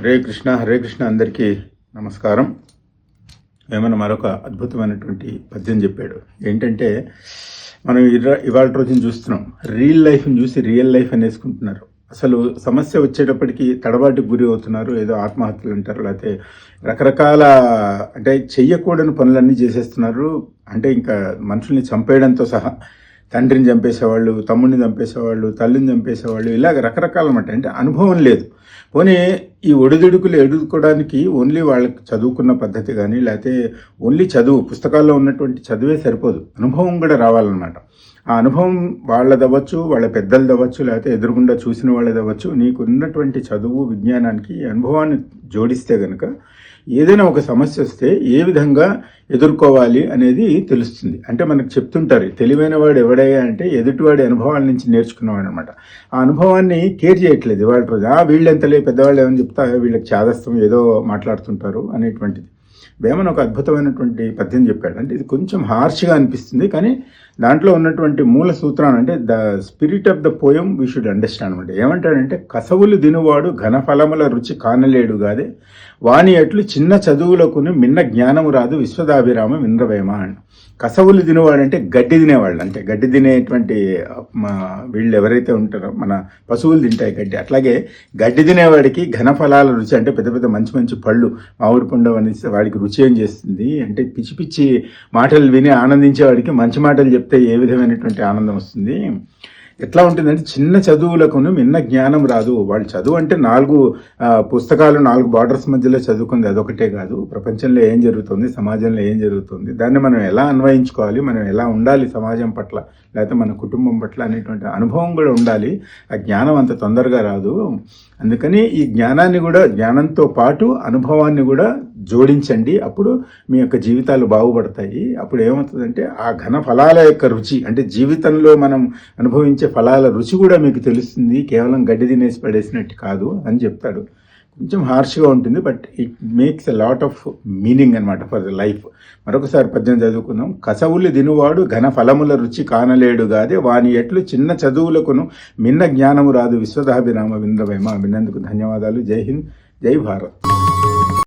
హరే కృష్ణ హరే కృష్ణ అందరికీ నమస్కారం. ఏమైనా మరొక అద్భుతమైనటువంటి పద్యం చెప్పాడు. ఏంటంటే మనం ఇర్ర ఇవాళ రోజున చూస్తున్నాం. రియల్ లైఫ్ని చూసి రియల్ లైఫ్ అనేసుకుంటున్నారు. వేసుకుంటున్నారు అసలు సమస్య వచ్చేటప్పటికి తడబాటుకు గురి అవుతున్నారు ఏదో ఆత్మహత్యలు అంటారు లేకపోతే రకరకాల అంటే చెయ్యకూడని పనులన్నీ చేసేస్తున్నారు. అంటే ఇంకా మనుషుల్ని చంపేయడంతో సహా తండ్రిని చంపేసేవాళ్ళు తమ్ముడిని చంపేసేవాళ్ళు తల్లిని చంపేసేవాళ్ళు ఇలాగ రకరకాలన్నమాట. అంటే అనుభవం లేదు. పోనీ ఈ ఒడిదుడుకులు ఎదుర్కోవడానికి ఓన్లీ వాళ్ళకి చదువుకున్న పద్ధతి కానీ లేకపోతే ఓన్లీ చదువు పుస్తకాల్లో ఉన్నటువంటి చదువే సరిపోదు. అనుభవం కూడా రావాలన్నమాట. ఆ అనుభవం వాళ్ళది అవ్వచ్చు వాళ్ళ పెద్దలది అవ్వచ్చు లేకపోతే ఎదురుగుండా చూసిన వాళ్ళది అవ్వచ్చు నీకు ఉన్నటువంటి చదువు విజ్ఞానానికి అనుభవాన్ని జోడిస్తే గనుక ఏదైనా ఒక సమస్య వస్తే ఏ విధంగా ఎదుర్కోవాలి అనేది తెలుస్తుంది. అంటే మనకు చెప్తుంటారు తెలివైన వాడు ఎవడయ్యా అంటే ఎదుటివాడి అనుభవాల నుంచి నేర్చుకున్నవాడు అనమాట ఆ అనుభవాన్ని కేర్ చేయట్లేదు వాళ్ళ రోజు. ఆ వీళ్ళు తెలియ పెద్దవాళ్ళు ఏమని చెప్తా వీళ్ళకి చాదస్తం ఏదో మాట్లాడుతుంటారు అనేటువంటిది. వేమన్ ఒక అద్భుతమైనటువంటి పద్యం చెప్పాడు. అంటే ఇది కొంచెం హార్ష్గా అనిపిస్తుంది కానీ దాంట్లో ఉన్నటువంటి మూల సూత్రాన్ని అంటే the spirit of the poem we should understand అనమాట ఏమంటాడంటే కసవులు దినువాడు ఘనఫలముల రుచి కానలేడు కాదే వాని అట్లు చిన్న చదువులకును మిన్న జ్ఞానము రాదు విశ్వదాభిరామ వింద్రవేమ అని కసవులు తినేవాడంటే గడ్డి తినేవాళ్ళు అంటే గడ్డి తినేటువంటి మా వీళ్ళు ఎవరైతే ఉంటారో మన పశువులు తింటాయి గడ్డి. అట్లాగే గడ్డి తినేవాడికి ఘనఫలాల రుచి అంటే పెద్ద పెద్ద మంచి మంచి పళ్ళు మామిడి పండు అనేసి వాడికి రుచి ఏం చేస్తుంది అంటే పిచ్చి పిచ్చి మాటలు విని ఆనందించేవాడికి మంచి మాటలు చెప్తే ఏ విధమైనటువంటి ఆనందం వస్తుంది? ఎట్లా ఉంటుందంటే చిన్న చదువులకును మిన్న జ్ఞానం రాదు. వాళ్ళు చదువు అంటే నాలుగు పుస్తకాలు నాలుగు బార్డర్స్ మధ్యలో చదువుకుంది. అదొకటే కాదు. ప్రపంచంలో ఏం జరుగుతుంది? సమాజంలో ఏం జరుగుతుంది? దాన్ని మనం ఎలా అన్వయించుకోవాలి? మనం ఎలా ఉండాలి సమాజం పట్ల? లేకపోతే మన కుటుంబం పట్ల అనేటువంటి అనుభవం కూడా ఉండాలి. ఆ జ్ఞానం అంత తొందరగా రాదు. అందుకని ఈ జ్ఞానాన్ని కూడా జ్ఞానంతో పాటు అనుభవాన్ని కూడా జోడించండి. అప్పుడు మీ యొక్క జీవితాలు బాగుపడతాయి. అప్పుడు ఏమవుతుందంటే ఆ ఘన ఫలాల యొక్క రుచి అంటే జీవితంలో మనం అనుభవించే ఫలాల రుచి కూడా మీకు తెలుస్తుంది. కేవలం గడ్డి తినేసి పడేసినట్టు కాదు అని చెప్తాడు. కొంచెం హార్ష్గా ఉంటుంది but it makes a lot of meaning అనమాట ఫర్ ద లైఫ్. మరొకసారి పద్యం చదువుకుందాం. కసవులు దినువాడు ఘన ఫలముల రుచి కానలేడు గాదే వాని ఎట్లు చిన్న చదువులకును మిన్న జ్ఞానము రాదు. విశ్వదాభిరామ వింద్రవేమ విన్నందుకు ధన్యవాదాలు. జై హింద్ జై భారత్.